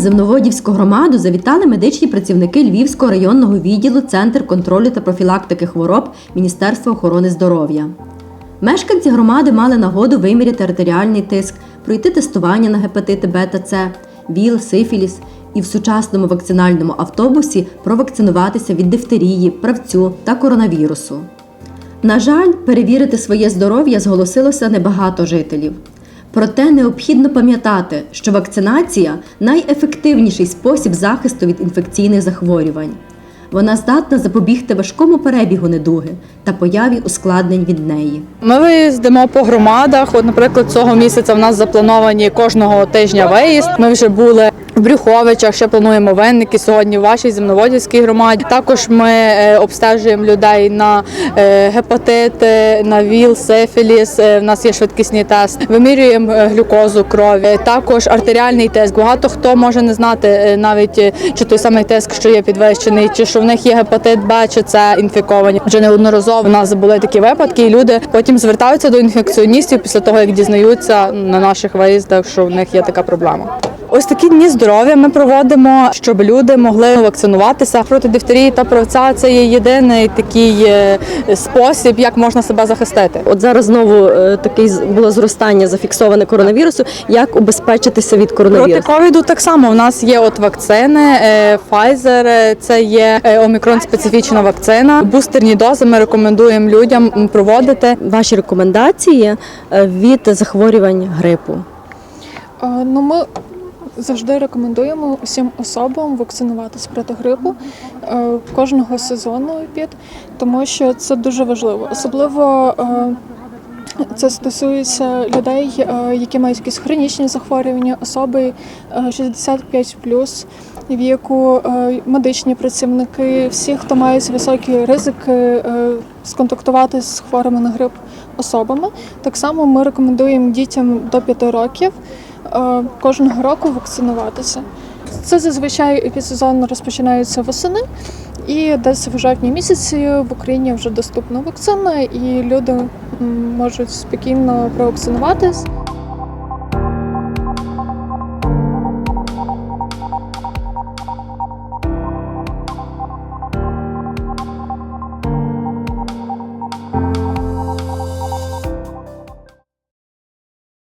Земноводівську громаду завітали медичні працівники Львівського районного відділу Центр контролю та профілактики хвороб Міністерства охорони здоров'я. Мешканці громади мали нагоду виміряти артеріальний тиск, пройти тестування на гепатити Б та С, ВІЛ, сифіліс і в сучасному вакцинальному автобусі провакцинуватися від дифтерії, правцю та коронавірусу. На жаль, перевірити своє здоров'я зголосилося небагато жителів. Проте необхідно пам'ятати, що вакцинація найефективніший спосіб захисту від інфекційних захворювань. Вона здатна запобігти важкому перебігу недуги та появі ускладнень від неї. Ми виїздимо по громадах. От, наприклад, цього місяця в нас заплановані кожного тижня виїзд. Ми вже були. В Брюховичах ще плануємо винники сьогодні в вашій земноводівській громаді. Також ми е, обстежуємо людей на е, гепатити, на ВІЛ, сифіліс. Е, В нас є швидкісний тест. Вимірюємо глюкозу крові. Також артеріальний тест. Багато хто може не знати навіть чи той самий тиск, що є підвищений, чи що в них є гепатит Б, чи це інфіковані. Вже неодноразово в нас були такі випадки, і люди потім звертаються до інфекціоністів після того, як дізнаються на наших виїздах, що в них є така проблема. Ось такі дні здоров'я ми проводимо, щоб люди могли вакцинуватися проти дифтерії та правця. Це є єдиний такий е, спосіб, як можна себе захистити. От зараз знову е, такий з- було зростання зафіксоване коронавірусу. Як убезпечитися від Проти ковіду так само. У нас є от вакцини е, Pfizer, це є омікрон специфічна вакцина. Бустерні дози ми рекомендуємо людям проводити. Ваші рекомендації від захворювань грипу? Ну, ми завжди рекомендуємо усім особам вакцинуватись проти грипу е, кожного сезону під, тому що це дуже важливо. Особливо е, це стосується людей, е, які мають якісь хронічні захворювання, особи е, 65 віку, медичні працівники, всі, хто мають високі ризики сконтактувати з хворими на грип особами. Так само ми рекомендуємо дітям до 5 років кожного року вакцинуватися. Це зазвичай епісезон розпочинається восени, і десь в жовтні місяці в Україні вже доступна вакцина, і люди можуть спокійно провакцинуватись.